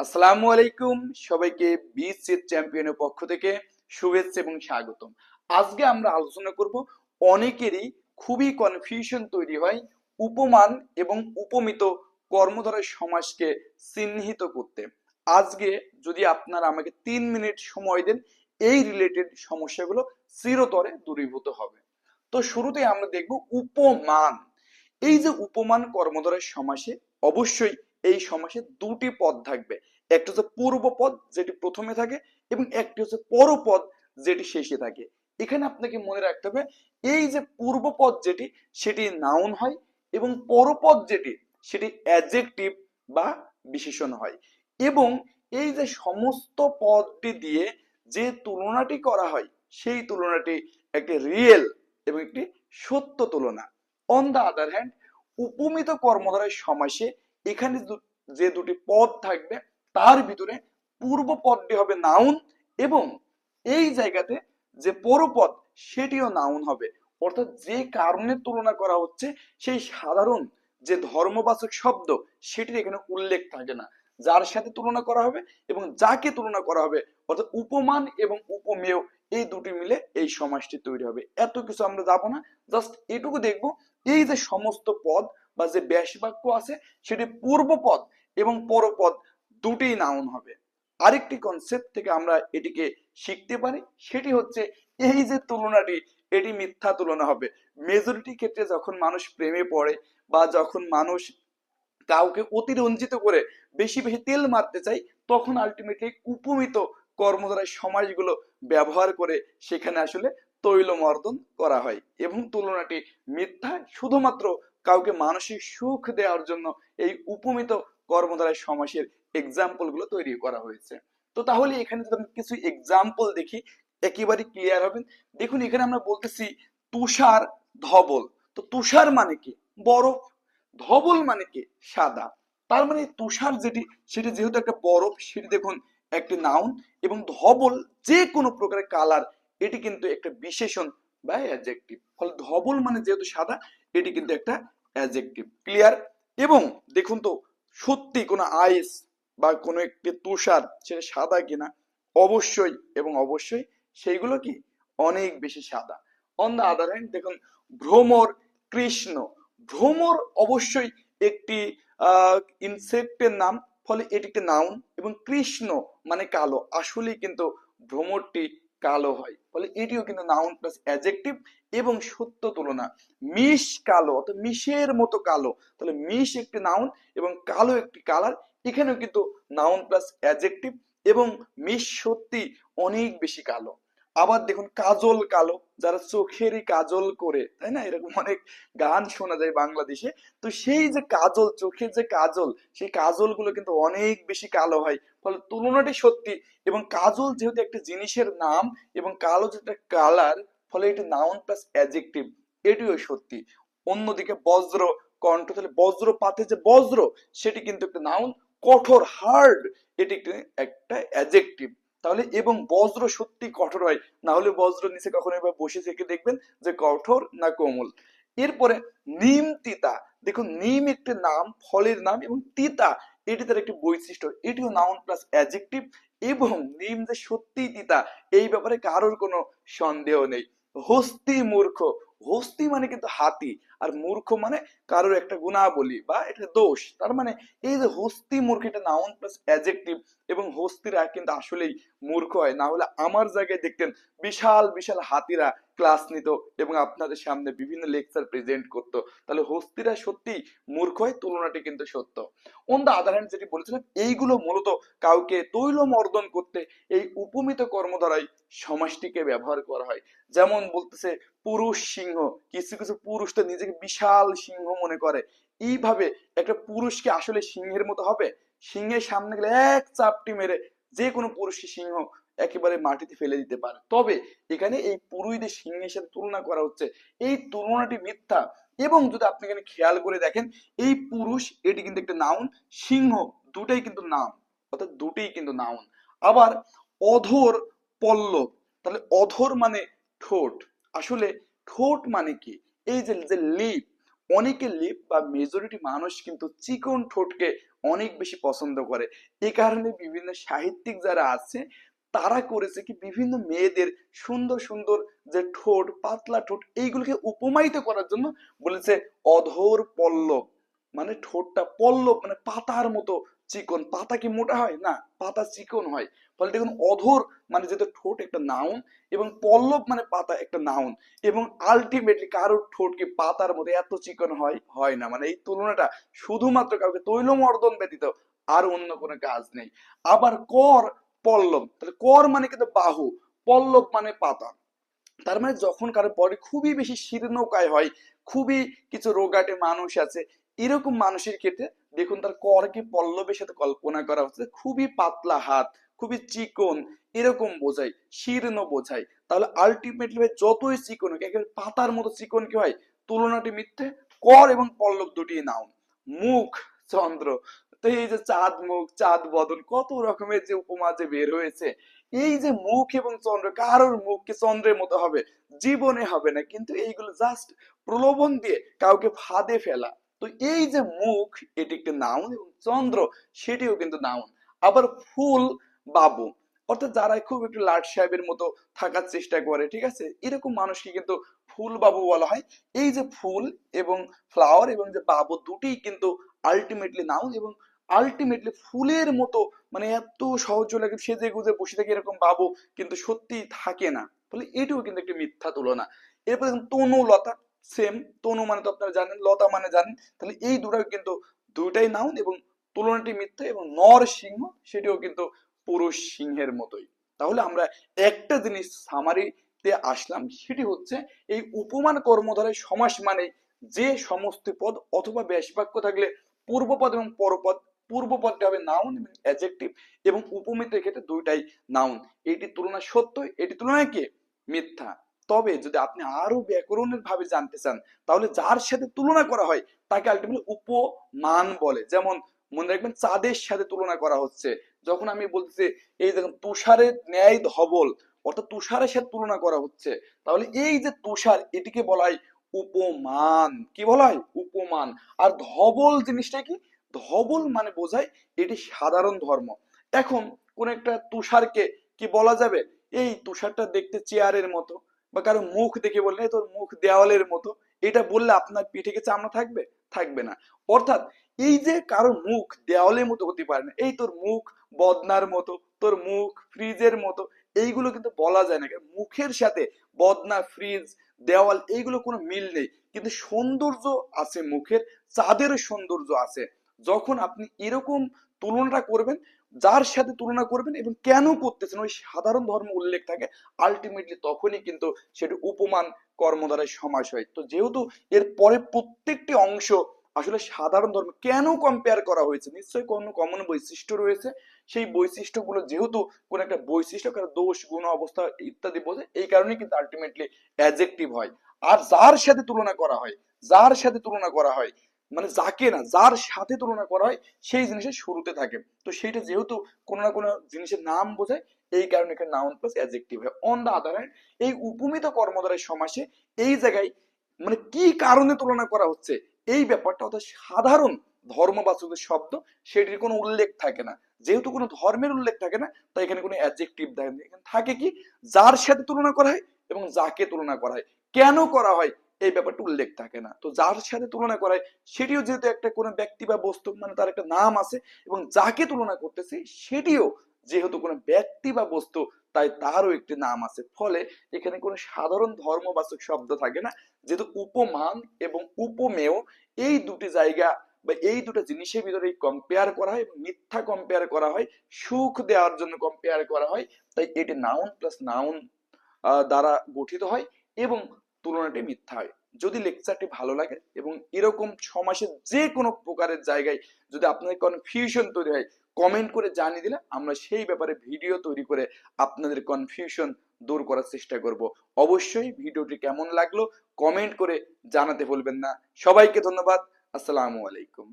আসসালামু আলাইকুম। সবাইকে বিসিএস চ্যাম্পিয়নের পক্ষ থেকে শুভেচ্ছা এবং স্বাগতম। আজকে আমরা আলোচনা করব অনেকেরই খুবই কনফিউশন তৈরি হয় উপমান এবং উপমিত কর্মধারয় সমাজকে চিহ্নিত করতে। আজকে যদি আপনারা আমাকে তিন মিনিট সময় দেন, এই রিলেটেড সমস্যাগুলো চিরতরে দূরীভূত হবে। তো শুরুতে আমরা দেখব উপমান। এই যে উপমান কর্মধারয় সমাসে অবশ্যই এই সমাসে দুটি পদ থাকবে। একটা হচ্ছে পূর্ব পদ, যেটি প্রথমে থাকে, এবং একটি হচ্ছে পরপদ যেটি শেষে থাকে। এখানে আপনাকে মনে রাখতে হবে, এই যে পূর্ব পদ যেটি, সেটি নাউন হয়, এবং পরপদ যেটি, সেটি অ্যাডজেক্টিভ বা বিশেষণ হয়। এবং এই যে সমস্ত পদটি দিয়ে যে তুলনাটি করা হয়, সেই তুলনাটি একটি রিয়েল এবং একটি সত্য তুলনা। অন দ্য আদার হ্যান্ড উপমিত কর্মধারয় সমাসে এখানে যে দুটি পদ থাকবে, তার ভিতরে পূর্ব পদটি হবে নাউন এবং এই জায়গাতে যে পরপদ, সেটিও নাউন হবে। অর্থাৎ যে কারণে তুলনা করা হচ্ছে, সেই সাধারণ যে ধর্মবাচক শব্দ, সেটির এখানে উল্লেখ থাকে না। যার সাথে তুলনা করা হবে এবং যাকে তুলনা করা হবে, অর্থাৎ উপমান এবং উপমেয়, এই দুটি মিলে এই সমাজটি তৈরি হবে। এত কিছু আমরা যাব না, জাস্ট এটুকু দেখব, এই যে সমস্ত পদ বা যে ব্যাস বাক্য আছে, সেটি পূর্ব পদ এবং পরপদ দুটিই নাউন হবে। আরেকটি কনসেপ্ট থেকে আমরা এটিকে শিখতে পারি, সেটি হচ্ছে এই যে তুলনাটি, এটি মিথ্যা তুলনা হবে। মেজরিটি ক্ষেত্রে যখন মানুষ প্রেমে পড়ে বা যখন মানুষ কাউকে অতিরঞ্জিত করে বেশি বেশি তেল মারতে চাই তখন আলটিমেটলি উপমিত কর্মধারায় সমাজগুলো ব্যবহার করে সেখানে আসলে তৈলমর্দন করা হয় এবং তুলনাটি মিথ্যা, শুধুমাত্র কাউকে মানসিক সুখ দেওয়ার জন্য এই উপমিত কর্মধারায় সমাসের এক্সাম্পলগুলো তৈরি করা হয়েছে। তো তাহলে এখানে যদি আমরা কিছু এক্সাম্পল দেখি, একেবারে ক্লিয়ার হবেন দেখুন, এখানে আমরা বলতেছি তুষার ধবল। তো তুষার মানে কি? বরফ। ধবল মানে কি? সাদা। তার মানে তুষার যেটি, সেটি যেহেতু একটা বরফ, সেটি দেখুন একটি নাউন এবং ধবল যে কোনো প্রকারের কালার এটি কিন্তু একটা বিশেষণ বা ফলে ধবল মানে যেহেতু সাদা, এটি কিন্তু একটা অ্যাডজেক্টিভ ক্লিয়ার এবং দেখুন তো, সত্যি কোনো আইস বা কোনো একটি তুষার সেটা সাদা কিনা, অবশ্যই এবং অবশ্যই সেইগুলো কি অনেক বেশি সাদা। অন দ্য আদার হ্যান্ড দেখুন, ভ্রমর কৃষ্ণ। ভ্রমর অবশ্যই একটি ইনসেক্টের নাম, ফলে এটি একটি নাউন এবং কৃষ্ণ মানে কালো। আসলেই কিন্তু ভ্রমরটি কালো হয়। ফলে এটিও কিন্তু নাউন প্লাস অ্যাজেক্টিভ এবং সত্য তুলনা। মিশ কালো অর্থাৎ মিশের মতো কালো। তাহলে মিশ একটি নাউন এবং কালো একটি কালার এখানেও কিন্তু নাউন প্লাস অ্যাজেক্টিভ এবং মিশ সত্যি অনেক বেশি কালো। আবার দেখুন কাজল কালো, যারা চোখেরই কাজল করে, তাই না? এরকম অনেক গান শোনা যায় বাংলাদেশে। তো সেই যে কাজল, চোখের যে কাজল, সেই কাজলগুলো কিন্তু অনেক বেশি কালো হয়। ফলে তুলনাটি সত্যি। এবং কাজল যেহেতু একটা জিনিসের নাম এবং কালো যেটা কালার ফলে এটি নাউন প্লাস অ্যাজেক্টিভ এটিও সত্যি। অন্যদিকে বজ্র কণ্ঠ, তাহলে বজ্রপাতে যে বজ্র, সেটি কিন্তু একটা নাউন কঠোর হার্ড এটি একটা অ্যাজেক্টিভ তাহলে এবং বজ্র সত্যি কঠোর হয়। না হলে বজ্র নিচে কখনো এবার বসে থেকে দেখবেন যে কঠোর না কোমল। এরপরে নিম তিতা। দেখুন, নিম একটি নাম, ফলের নাম এবং তিতা, এটি তার একটি বৈশিষ্ট্য। এটিও নাউন প্লাস অ্যাজেক্টিভ এবং নিম যে সত্যি তিতা, এই ব্যাপারে কারোর কোনো সন্দেহ নেই। হস্তি মূর্খ। হস্তি মানে কিন্তু হাতি। আর মূর্খ মানে কারোর একটা গুণাবলী বা একটা দোষ। তার মানে এই যে হস্তি মূর্খ, এটা নাউন প্লাস অ্যাজেক্টিভ এবং হস্তিরা কিন্তু আসলেই মূর্খ হয়। না হলে আমার জায়গায় দেখতেন বিশাল বিশাল হাতিরা ক্লাস নিত এবং আপনাদের সামনে বিভিন্ন লেকচার প্রেজেন্ট করত। তাহলে হস্তিরা সত্যি মূর্খ হয়, তুলনাটি কিন্তু সত্য। অন দা আদার হ্যান্ড যেটি বলেছিলাম, এইগুলো মূলত কাউকে তৈল মর্দন করতে এই উপমিত কর্মধারায় সমাজটিকে ব্যবহার করা হয়। যেমন বলতেছে পুরুষ সিংহ, কিছু কিছু পুরুষ তো নিজেকে বিশাল সিংহ মনে করে। এইভাবে একটা পুরুষকে আসলে সিংহের মতো হবে? সিংহের সামনে গেলে এক চাপটি মেরে যে কোনো পুরুষকে সিংহ একেবারে মাটিতে ফেলে দিতে পারে। তবে এখানে এই পুরুষদের সিংহের সাথে তুলনা করা হচ্ছে। এই তুলনাটি মিথ্যা। এবং যদি আপনি এখানে খেয়াল করে দেখেন, এই পুরুষ, এটি কিন্তু একটা নাউন সিংহ দুটাই কিন্তু নাম অর্থাৎ দুটোই কিন্তু নাউন আবার অধর পল্লব, তাহলে অধর মানে ঠোঁট। আসলে ঠোঁট মানে কি? এই যে যে লিপ অনেকে লিপ বা মেজরিটি মানুষ কিন্তু চিকন ঠোঁটকে অনেক বেশি পছন্দ করে। এ কারণে বিভিন্ন সাহিত্যিক যারা আছে, তারা করেছে কি বিভিন্ন মেয়েদের সুন্দর সুন্দর যে ঠোঁট, পাতলা ঠোঁট, এইগুলোকে উপমায়িত করার জন্য বলেছে অধর পল্লব। মানে ঠোঁটটা পল্লব মানে পাতার মতো চিকন। পাতা কি মোটা হয়? না, পাতা চিকন হয়। ফলে দেখুন অধর মানে যেহেতু ঠোঁট একটা নাউন এবং পল্লব মানে পাতা একটা নাউন এবং আলটিমেটলি কারোর ঠোঁট কি পাতার মধ্যে এত চিকন হয় হয় না। মানে এই তুলনাটা শুধুমাত্র কাউকে তৈলমর্দন ব্যতীত আর অন্য কোনো কাজ নেই। আবার কর, পল্লব। তাহলে কর মানে কিন্তু বাহু, পল্লব মানে পাতা। তার মানে যখন কারও পরে খুবই বেশি শীর্ণকায় হয়, খুবই কিছু রোগাটে মানুষ আছে, এরকম মানুষের ক্ষেত্রে দেখুন তার করকে পল্লবের সাথে কল্পনা করা হচ্ছে, খুবই পাতলা হাত। খুবই চিকন, এরকম বোঝায়, শীর্ণ বোঝায়। তাহলে আলটিমেটলি যতই চিকন হোক, একেবারে পাতার মতো চিকন কি হয় তুলনাটি মিথ্যে। কর এবং পল্লব দুটি নাউন। মুখ, চন্দ্র। তো এই যে চাঁদ মুখ, চাঁদ বদন, কত রকমের যে উপমা যে বের হয়েছে। এই যে মুখ এবং চন্দ্র, কারোর মুখ কি চন্দ্রের মতো হবে? জীবনে হবে না। কিন্তু এইগুলো জাস্ট প্রলোভন দিয়ে কাউকে ফাঁদে ফেলা। তো এই যে মুখ, এটি একটি নাউন এবং চন্দ্র, সেটিও কিন্তু নাউন। আবার ফুল বাবু। অর্থাৎ যারা খুব একটু লাট সাহেবের মতো থাকার চেষ্টা করে, ঠিক আছে? এরকম মানুষকে কিন্তু ফুল বাবু বলা হয়। এই যে ফুল এবং ফ্লাওয়ার এবং যে বাবু দুটিই কিন্তু আলটিমেটলি নাউন এবং আলটিমেটলি ফুলের মতো মানে এত সহজ লাগে সেজে গুজে বসে থাকে এরকম বাবু কিন্তু সত্যি থাকে না। বলে এটিও কিন্তু একটি মিথ্যা তুলনা। এরপর তনু, লতা সেম তনু মানে তো আপনারা জানেন, লতা মানে জানেন। তাহলে এই দুটাও কিন্তু দুইটাই নাউন এবং তুলনাটি মিথ্যা এবং নর সিংহ, সেটিও কিন্তু পুরুষ সিংহের মতোই। তাহলে আমরা একটা জিনিস সামারিতে আসলাম, সেটি হচ্ছে এই উপমান কর্মধারায় সমাস মানে যে সমস্ত পদ অথবা ব্যাস বাক্য থাকলে পূর্বপদ এবং পরপদ, পূর্বপদটা হবে নাউন এবং অ্যাডজেক্টিভ এবং উপমিতের ক্ষেত্রে দুইটাই নাউন এটি তুলনা সত্য, এটি তুলনায় কি? মিথ্যা। তবে যদি আপনি আরও ব্যাকরণের ভাবে জানতে চান, তাহলে যার সাথে তুলনা করা হয়, তাকে আলটিমেটলি উপমান বলে। যেমন মনে রাখবেন, চাঁদের সাথে তুলনা করা হচ্ছে। যখন আমি বলতেছি, এই দেখুন তুষারের ন্যায় ধবল, অর্থাৎ তুষারের সাথে তুলনা করা হচ্ছে, তাহলে এই যে তুষার, এটিকে বলা হয় উপমান। কি বলা হয়? উপমান। আর ধবল জিনিসটা কি? ধবল মানে বোঝায় এটি সাধারণ ধর্ম। এখন কোন একটা তুষারকে কি বলা যাবে? এই তুষারটা দেখতে চেয়ারের মতো, বা কারও মুখ দেখে বললে তোর মুখ দেওয়ালের মতো। এটা বললে আপনার পিঠে কি চামড়া থাকবে? থাকবে না। অর্থাৎ এই যে কারও মুখ দেওয়ালের মতো হতে পারে না, এই তোর মুখ বদনার মতো, তোর মুখ ফ্রিজের মতো, এইগুলো কিন্তু বলা যায় না মুখের সাথে বদনা, ফ্রিজ, দেওয়াল, এইগুলো কোনো মিল নেই। কিন্তু সৌন্দর্য আছে মুখের চাঁদেরও সৌন্দর্য আছে। যখন আপনি এরকম তুলনাটা করবেন, যার সাথে তুলনা করবেন এবং কেন করতেছেন, ওই সাধারণ ধর্ম উল্লেখ থাকে আলটিমেটলি তখনই কিন্তু সেটা উপমান কর্ম দ্বারা সমাস হয়। তো যেহেতু এর পরে প্রত্যেকটি অংশ আসলে সাধারণ ধর্ম কেন কম্পেয়ার করা হয়েছে? নিশ্চয়ই কোনো কমন বৈশিষ্ট্য রয়েছে। সেই বৈশিষ্ট্যগুলো যেহেতু কোন একটা বৈশিষ্ট্য কারও দোষ, গুণ, অবস্থা ইত্যাদি বোঝে এই কারণে কিন্তু আলটিমেটলি অ্যাজেক্টিভ হয়। আর যার সাথে তুলনা করা হয়, যার সাথে তুলনা করা হয় মানে যাকে না, যার সাথে তুলনা করা হয়, সেই জিনিসের শুরুতে থাকে। তো সেইটা যেহেতু কোনো না কোনো জিনিসের নাম বোঝায়, এই কারণে এখানে নাউন প্লাস অ্যাডজেক্টিভ হয়। অন দা আদার হ্যান্ড এই উপমিত কর্মধারয় সমাসে এই জায়গায় মানে কি কারণে তুলনা করা হচ্ছে এই ব্যাপারটা অর্থাৎ সাধারণ ধর্মবাচকের শব্দ, সেটির কোনো উল্লেখ থাকে না। যেহেতু কোনো ধর্মের উল্লেখ থাকে না, তাই এখানে কোনো অ্যাডজেক্টিভ থাকে না। এখানে থাকে কি? যার সাথে তুলনা করা হয় এবং যাকে তুলনা করা হয়। কেন করা হয়? এই ব্যাপারটা উল্লেখ থাকে না। তো যার সাথে তুলনা করা হয়, সেটিও যেহেতু একটা কোনো ব্যক্তি বা বস্তু মানে তার একটা নাম আছে এবং যাকে তুলনা করতেছে, সেটিও যেহেতু কোনো ব্যক্তি বা বস্তু তাই তারও একটি নাম আছে। ফলে এখানে কোনো সাধারণ ধর্মবাচক শব্দ থাকে না। যেহেতু উপমান এবং উপমেয় এই দুটি জায়গা বা এই দুটো জিনিসের ভিতরে কম্পেয়ার করা হয়, মিথ্যা কম্পেয়ার করা হয়, সুখ দেওয়ার জন্য কম্পেয়ার করা হয়। তাই এটি নাউন প্লাস নাউন দ্বারা গঠিত হয় এবং তুলনাটি মিথ্যা হয়। যদি লেকচারটি ভালো লাগে এবং এরকম সমাসের যে কোনো প্রকারের জায়গায় যদি আপনাদের কনফিউশন তৈরি হয় কমেন্ট করে জানিয়ে দিলে আমরা সেই ব্যাপারে ভিডিও তৈরি করে আপনাদের কনফিউশন দূর করার চেষ্টা করব। অবশ্যই ভিডিওটি কেমন লাগল কমেন্ট করে জানাতে ভুলবেন না। সবাইকে ধন্যবাদ। আসসালামু আলাইকুম।